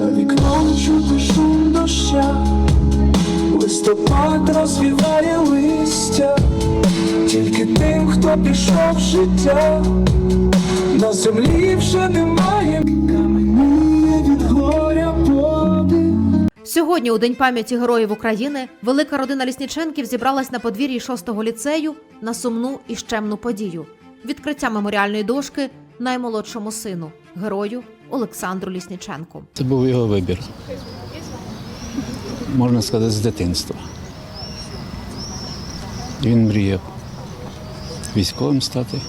За вікном чути шум доща, листопад розвіває листя, тільки тим, хто пішов в життя, на землі вже немає. Каменіє від горя подих. Сьогодні, у День пам'яті героїв України, велика родина Лісніченків зібралась на подвір'ї 6-го ліцею на сумну і щемну подію. Відкриття меморіальної дошки наймолодшому сину, герою Олександру Лісніченку. Це був його вибір. Можна сказати, з дитинства. Він мріяв військовим стати.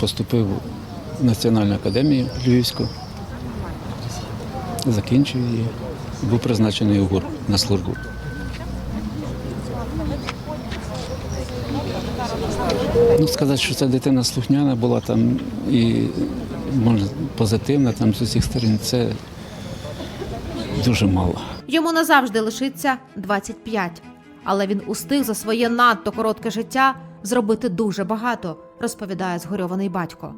Поступив в Національну академію Львівську, закінчив її, був призначений у ГУР на службу. Ну, сказати, що ця дитина слухняна була там і може, позитивна там з усіх сторон, це дуже мало. Йому назавжди лишиться 25. Але він устиг за своє надто коротке життя зробити дуже багато, розповідає згорьований батько.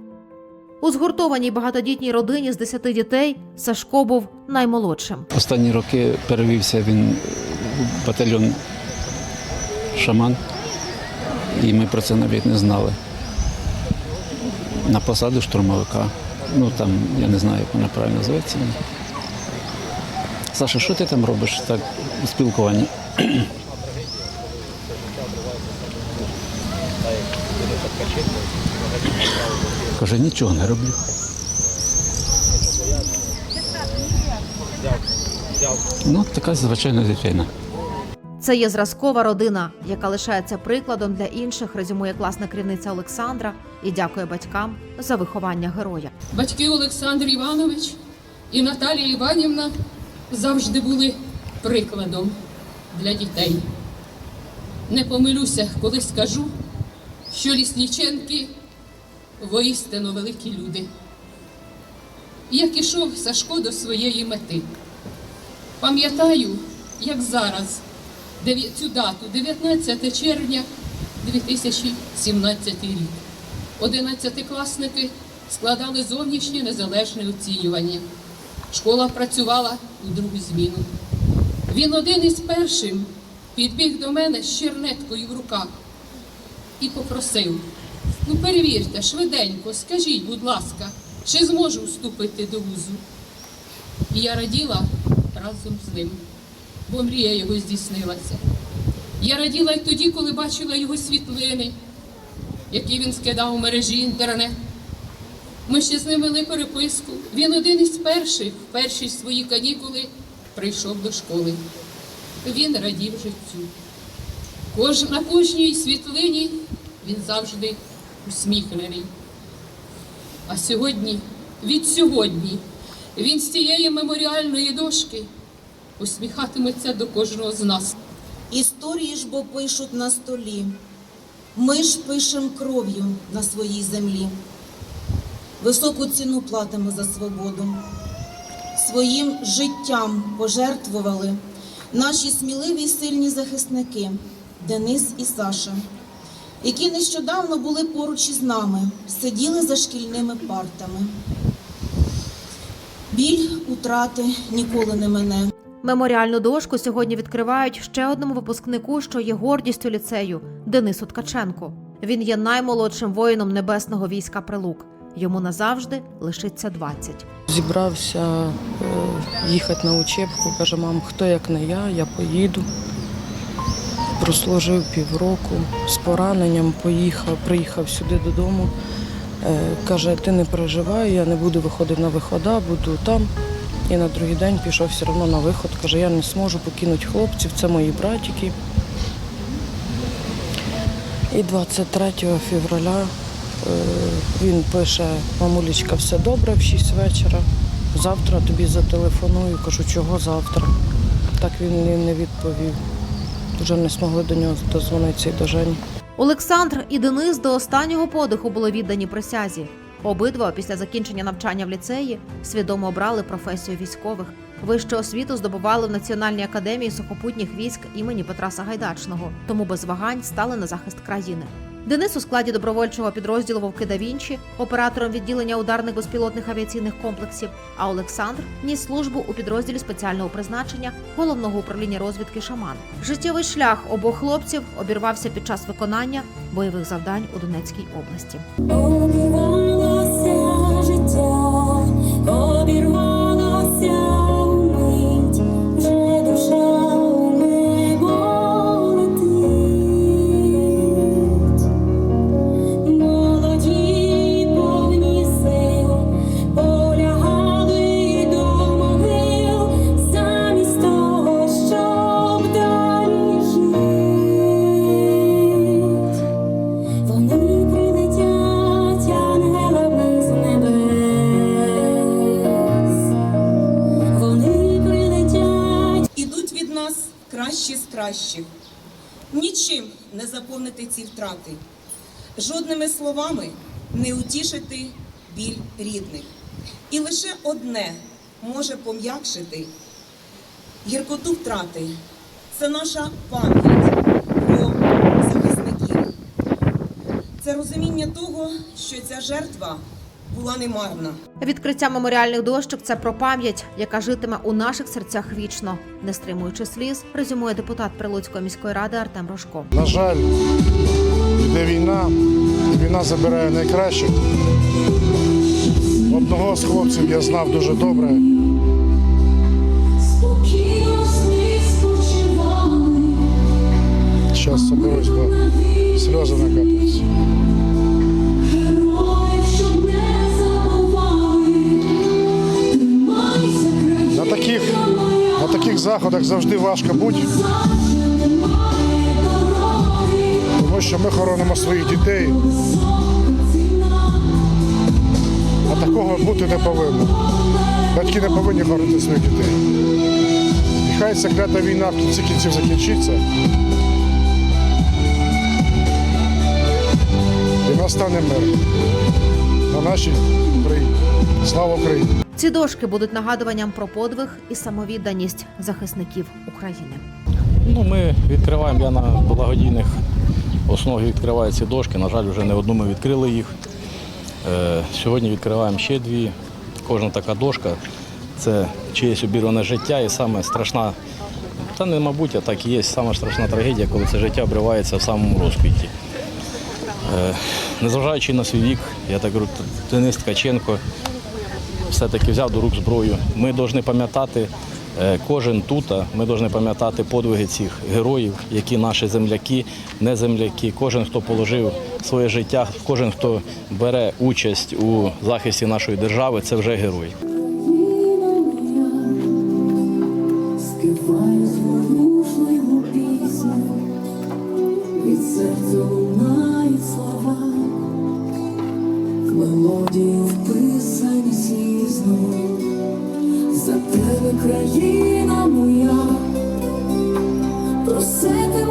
У згуртованій багатодітній родині з 10 дітей Сашко був наймолодшим. Останні роки перевівся він в батальйон Шаман, і ми про це навіть не знали. На посаду штурмовика. Ну там, я не знаю, як вона правильно називається. Саша, що ти там робиш так спілкуванні? Каже, нічого не роблю. Ну, така звичайна дитина. Це є зразкова родина, яка лишається прикладом для інших, резюмує класна керівниця Олександра і дякує батькам за виховання героя. Батьки Олександр Іванович і Наталія Іванівна завжди були прикладом для дітей. Не помилюся, коли скажу, що лісніченки воістину великі люди. Як ішов Сашко до своєї мети. Пам'ятаю, як зараз, цю дату, 19 червня 2017 рік. Одинадцятикласники складали зовнішнє незалежне оцінювання. Школа працювала у другу зміну. Він один із першим підбіг до мене з чернеткою в руках і попросив: ну перевірте, швиденько, скажіть, будь ласка, чи зможу вступити до вузу? І я раділа разом з ним, бо мрія його здійснилася. Я раділа й тоді, коли бачила його світлини, які він скидав у мережі інтернет. Ми ще з ним вели переписку. Він один із перших, в перші свої канікули, прийшов до школи. Він радів життю. Кож, на кожній світлині він завжди усміхнений. А сьогодні, від сьогодні, він з цієї меморіальної дошки усміхатиметься до кожного з нас. Історії ж бо пишуть на столі. Ми ж пишем кров'ю на своїй землі. Високу ціну платимо за свободу. Своїм життям пожертвували наші сміливі й сильні захисники Денис і Саша, які нещодавно були поруч із нами, сиділи за шкільними партами. Біль утрати ніколи не мине. Меморіальну дошку сьогодні відкривають ще одному випускнику, що є гордістю ліцею Денису Ткаченку. Він є наймолодшим воїном небесного війська Прилук. Йому назавжди лишиться 20. Зібрався е, їхати на учебку. Каже, мам, хто як не я, я поїду. Прослужив півроку з пораненням, поїхав, приїхав сюди додому. Е, Каже, ти не переживай, я не буду виходити на вихода, буду там. І на другий день пішов все одно на виход. Каже, я не зможу покинути хлопців, це мої братики. І 23 февраля е, він пише, мамулечка, все добре в 6 вечора. Завтра тобі зателефоную. Кажу, чого завтра? Так він не відповів. Вже не змогли до нього дозвонитися і до Жені. Олександр і Денис до останнього подиху були віддані присязі. Обидва після закінчення навчання в ліцеї свідомо обрали професію військових. Вищу освіту здобували в Національній академії сухопутніх військ імені Петра Сагайдачного, тому без вагань стали на захист країни. Денис у складі добровольчого підрозділу Вовки да Вінчі, оператором відділення ударних безпілотних авіаційних комплексів. А Олександр ніс службу у підрозділі спеціального призначення головного управління розвідки Шаман. Життєвий шлях обох хлопців обірвався під час виконання бойових завдань у Донецькій області. Кращі з кращих. Нічим не заповнити ці втрати, жодними словами не утішити біль рідних. І лише одне може пом'якшити гіркоту втрати це наша пам'ять про захисників. Це розуміння того, що ця жертва була немарна. Відкриття меморіальних дощок це про пам'ять, яка житиме у наших серцях вічно, не стримуючи сліз, резюмує депутат Прилуцької міської ради Артем Рожко. На жаль, йде війна, війна забирає найкращих. Одного з хлопців я знав дуже добре. Зараз соберусь, бо сльози накатуються. Заходах завжди важко бути, тому що ми хоронимо своїх дітей, а такого бути не повинно. Батьки не повинні хоронити своїх дітей. І хай клята війна в кінці кінців закінчиться. І настане мир на нашій Україні. Слава Україні! Ці дошки будуть нагадуванням про подвиг і самовідданість захисників України. Ну, ми відкриваємо, я на благодійних основі відкриваю ці дошки. На жаль, вже не одну ми відкрили їх. Е, сьогодні відкриваємо ще дві. Кожна така дошка це чиєсь обірване життя і саме страшна, та не мабуть, а так і є саме страшна трагедія, коли це життя обривається в самому розквіті. Е, незважаючи на свій вік, я так говорю, Денис Ткаченко все-таки взяв до рук зброю. Ми повинні пам'ятати е, кожен тут, ми повинні пам'ятати подвиги цих героїв, які наші земляки, не земляки, кожен, хто положив своє життя, кожен, хто бере участь у захисті нашої держави, це вже герой. Співаю зворушливу пісню, від серця в мелодію вписані сізно, за тебе країна моя, про себе